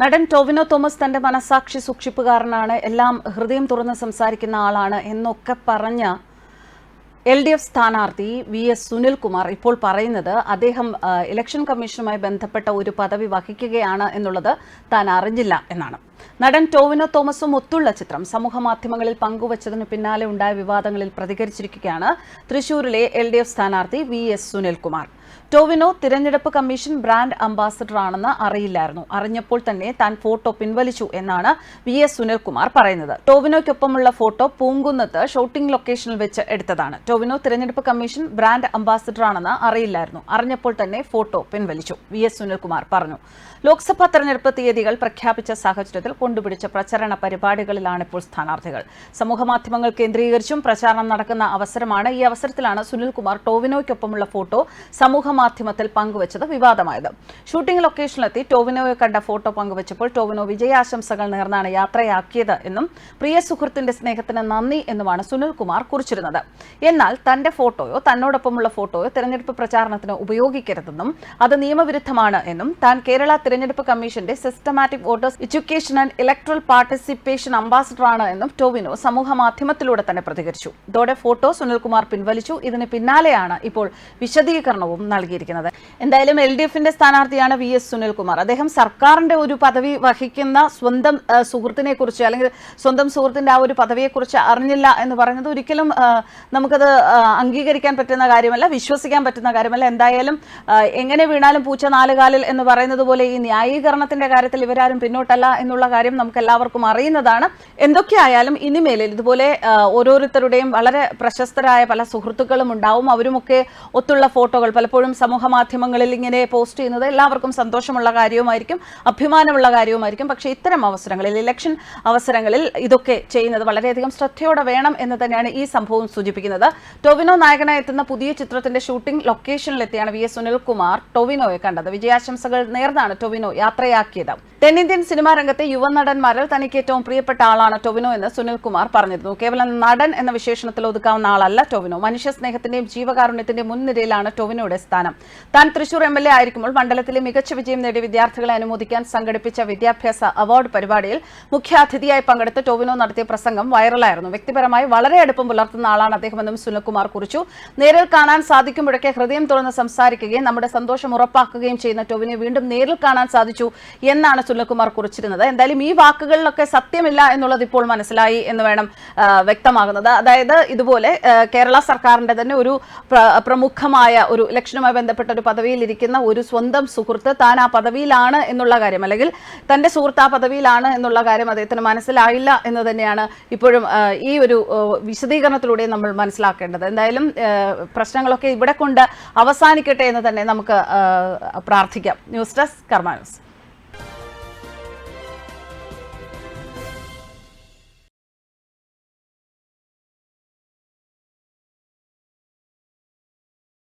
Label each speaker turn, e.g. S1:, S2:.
S1: നടൻ ടോവിനോ തോമസ് തന്റെ മനസാക്ഷി സൂക്ഷിപ്പുകാരനാണ്. എല്ലാം ഹൃദയം തുറന്ന് സംസാരിക്കുന്ന ആളാണ് എന്നൊക്കെ പറഞ്ഞ എൽ ഡി എഫ് സ്ഥാനാർത്ഥി വി എസ് സുനിൽകുമാർ ഇപ്പോൾ പറയുന്നത് അദ്ദേഹം ഇലക്ഷൻ കമ്മീഷനുമായി ബന്ധപ്പെട്ട ഒരു പദവി വഹിക്കുകയാണ് എന്നുള്ളത് താൻ അറിഞ്ഞില്ല എന്നാണ്. നടൻ ടോവിനോ തോമസും ഒത്തുള്ള ചിത്രം സമൂഹ മാധ്യമങ്ങളിൽ പങ്കുവച്ചതിന് പിന്നാലെ ഉണ്ടായ വിവാദങ്ങളിൽ പ്രതികരിച്ചിരിക്കുകയാണ് തൃശൂരിലെ എൽ ഡി എഫ് സ്ഥാനാർത്ഥി വി എസ് സുനിൽകുമാർ. ടോവിനോ തിരഞ്ഞെടുപ്പ് കമ്മീഷൻ ബ്രാൻഡ് അംബാസഡർ അറിയില്ലായിരുന്നു. അറിഞ്ഞപ്പോൾ തന്നെ താൻ ഫോട്ടോ പിൻവലിച്ചു എന്നാണ് വി എസ് സുനിൽകുമാർ പറയുന്നത്. ടോവിനോയ്ക്കൊപ്പമുള്ള ഫോട്ടോ പൂങ്കുന്നത്ത് ഷൂട്ടിംഗ് ലൊക്കേഷനിൽ വെച്ച് എടുത്തതാണ്. ടോവിനോ തിരഞ്ഞെടുപ്പ് കമ്മീഷൻ ബ്രാൻഡ് അംബാസഡർ അറിയില്ലായിരുന്നു. അറിഞ്ഞപ്പോൾ തന്നെ ഫോട്ടോ പിൻവലിച്ചു വി എസ് സുനിൽകുമാർ പറഞ്ഞു. ലോക്സഭാ തെരഞ്ഞെടുപ്പ് തീയതികൾ പ്രഖ്യാപിച്ച സാഹചര്യത്തിൽ കൊണ്ടുപിടിച്ച പ്രചരണ പരിപാടികളിലാണ് ഇപ്പോൾ സ്ഥാനാർത്ഥികൾ. സമൂഹമാധ്യമങ്ങൾ കേന്ദ്രീകരിച്ചും പ്രചാരണം നടക്കുന്ന അവസരമാണ് ഈ അവസരത്തിലാണ് സുനിൽകുമാർ ടോവിനോയ്ക്കൊപ്പമുള്ള ഫോട്ടോ സമൂഹമാധ്യമത്തിൽ പങ്കുവച്ചത് വിവാദമായത്. ഷൂട്ടിംഗ് ലൊക്കേഷനിലെത്തി ടോവിനോയെ കണ്ട ഫോട്ടോ പങ്കുവച്ചപ്പോൾ ടോവിനോ വിജയാശംസകൾ നേർന്നാണ് യാത്രയാക്കിയത് എന്നും പ്രിയ സുഹൃത്തിന്റെ സ്നേഹത്തിന് നന്ദി എന്നുമാണ് സുനിൽകുമാർ കുറിച്ചിരുന്നത്. എന്നാൽ തന്റെ ഫോട്ടോയോ തന്നോടൊപ്പമുള്ള ഫോട്ടോയോ തെരഞ്ഞെടുപ്പ് പ്രചാരണത്തിന് ഉപയോഗിക്കരുതെന്നും അത് നിയമവിരുദ്ധമാണ് എന്നും താൻ കേരള തിരഞ്ഞെടുപ്പ് കമ്മീഷന്റെ systematic voters education and electoral participation അംബാസഡറാണ് എന്നും ടോവിനോ സമൂഹ മാധ്യമത്തിലൂടെ തന്നെ പ്രതികരിച്ചു. ഇതോടെ ഫോട്ടോ സുനിൽകുമാർ പിൻവലിച്ചു. ഇതിന് പിന്നാലെയാണ് ഇപ്പോൾ വിശദീകരണവും നൽകിയിരിക്കുന്നത്. എന്തായാലും എൽ ഡി എഫിന്റെ സ്ഥാനാർത്ഥിയാണ് വി എസ് സുനിൽകുമാർ. അദ്ദേഹം സർക്കാരിന്റെ ഒരു പദവി വഹിക്കുന്ന സ്വന്തം സുഹൃത്തിനെ കുറിച്ച് അല്ലെങ്കിൽ സ്വന്തം സുഹൃത്തിന്റെ ആ ഒരു പദവിയെക്കുറിച്ച് അറിഞ്ഞില്ല എന്ന് പറയുന്നത് ഒരിക്കലും നമുക്കത് അംഗീകരിക്കാൻ പറ്റുന്ന കാര്യമല്ല വിശ്വസിക്കാൻ പറ്റുന്ന കാര്യമല്ല. എന്തായാലും എങ്ങനെ വീണാലും പൂച്ച നാലുകാലിൽ എന്ന് പറയുന്നത് പോലെ ഈ ന്യായീകരണത്തിന്റെ കാര്യത്തിൽ ഇവരാരും പിന്നോട്ടല്ല എന്നുള്ള കാര്യം നമുക്ക് എല്ലാവർക്കും അറിയുന്നതാണ്. എന്തൊക്കെയായാലും ഇനിമേലിൽ ഇതുപോലെ ഓരോരുത്തരുടെയും വളരെ പ്രശസ്തരായ പല സുഹൃത്തുക്കളും ഉണ്ടാവും. അവരുമൊക്കെ ഒത്തുള്ള ഫോട്ടോകൾ പലപ്പോഴും സമൂഹ മാധ്യമങ്ങളിൽ ഇങ്ങനെ പോസ്റ്റ് ചെയ്യുന്നത് എല്ലാവർക്കും സന്തോഷമുള്ള കാര്യവുമായിരിക്കും അഭിമാനമുള്ള കാര്യവുമായിരിക്കും. പക്ഷേ ഇത്തരം അവസരങ്ങളിൽ ഇലക്ഷൻ അവസരങ്ങളിൽ ഇതൊക്കെ ചെയ്യുന്നത് വളരെയധികം ശ്രദ്ധയോടെ വേണം എന്ന് തന്നെയാണ് ഈ സംഭവം സൂചിപ്പിക്കുന്നത്. ടൊവിനോ നായകനായി എത്തുന്ന പുതിയ ചിത്രത്തിന്റെ ഷൂട്ടിംഗ് ലൊക്കേഷനിലെത്തിയാണ് വി എസ് സുനിൽകുമാർ ടൊവിനോയെ കണ്ടത്. വിജയാശംസകൾ നേർന്നാണ് ടൊവിനോ യാത്രയാക്കിയത്. തെന്നിന്ത്യൻ സിനിമാ രംഗത്തെ യുവനടന്മാരിൽ തനിക്ക് ഏറ്റവും പ്രിയപ്പെട്ട ആളാണ് ടൊവിനോ എന്ന് സുനിൽകുമാർ പറഞ്ഞിരുന്നു. കേവലം നടൻ എന്ന വിശേഷണത്തിൽ ഒതുക്കാവുന്ന ആളല്ല ടൊവിനോ. മനുഷ്യ സ്നേഹത്തിന്റെയും ജീവകാരുണ്യത്തിന്റെയും മുൻനിരയിലാണ് ടൊവിനോയുടെ സ്ഥാനം. താൻ തൃശൂർ എം എൽ എ ആയിരിക്കുമ്പോൾ മണ്ഡലത്തിലെ മികച്ച വിജയം നേടിയ വിദ്യാർത്ഥികളെ അനുമോദിക്കാൻ സംഘടിപ്പിച്ച വിദ്യാഭ്യാസ അവാർഡ് പരിപാടിയിൽ മുഖ്യാതിഥിയായി പങ്കെടുത്ത് ടൊവിനോ നടത്തിയ പ്രസംഗം വൈറലായിരുന്നു. വ്യക്തിപരമായി വളരെ അടുപ്പം പുലർത്തുന്ന ആളാണ് അദ്ദേഹമെന്നും സുനിൽകുമാർ കുറിച്ചു. നേരിൽ കാണാൻ സാധിക്കുമ്പോഴൊക്കെ ഹൃദയം തുറന്ന് സംസാരിക്കുകയും നമ്മുടെ സന്തോഷം ഉറപ്പാക്കുകയും ചെയ്യുന്ന ടൊവിനെ വീണ്ടും നേരിൽ കാണാൻ സാധിച്ചു എന്നാണ് സുനിൽകുമാർ കുറിച്ചിരുന്നത്. എന്തായാലും ഈ വാക്കുകളിലൊക്കെ സത്യമില്ല എന്നുള്ളത് ഇപ്പോൾ മനസ്സിലായി എന്ന് വേണം വ്യക്തമാകുന്നത്. അതായത് ഇതുപോലെ കേരള സർക്കാരിന്റെ തന്നെ ഒരു പ്രമുഖമായ ഒരു ഇലക്ഷനുമായി ബന്ധപ്പെട്ട ഒരു പദവിയിൽ ഇരിക്കുന്ന ഒരു സ്വന്തം സുഹൃത്ത് താൻ ആ പദവിയിലാണ് എന്നുള്ള കാര്യം അല്ലെങ്കിൽ തന്റെ സുഹൃത്ത് ആ പദവിയിലാണ് എന്നുള്ള കാര്യം അദ്ദേഹത്തിന് മനസ്സിലായില്ല എന്ന് തന്നെയാണ് ഇപ്പോഴും ഈ ഒരു വിശദീകരണത്തിലൂടെ നമ്മൾ മനസ്സിലാക്കേണ്ടത്. എന്തായാലും പ്രശ്നങ്ങളൊക്കെ ഇവിടെ കൊണ്ട് അവസാനിക്കട്ടെ എന്ന് തന്നെ നമുക്ക് പ്രാർത്ഥിക്കാം. News desk Karma news.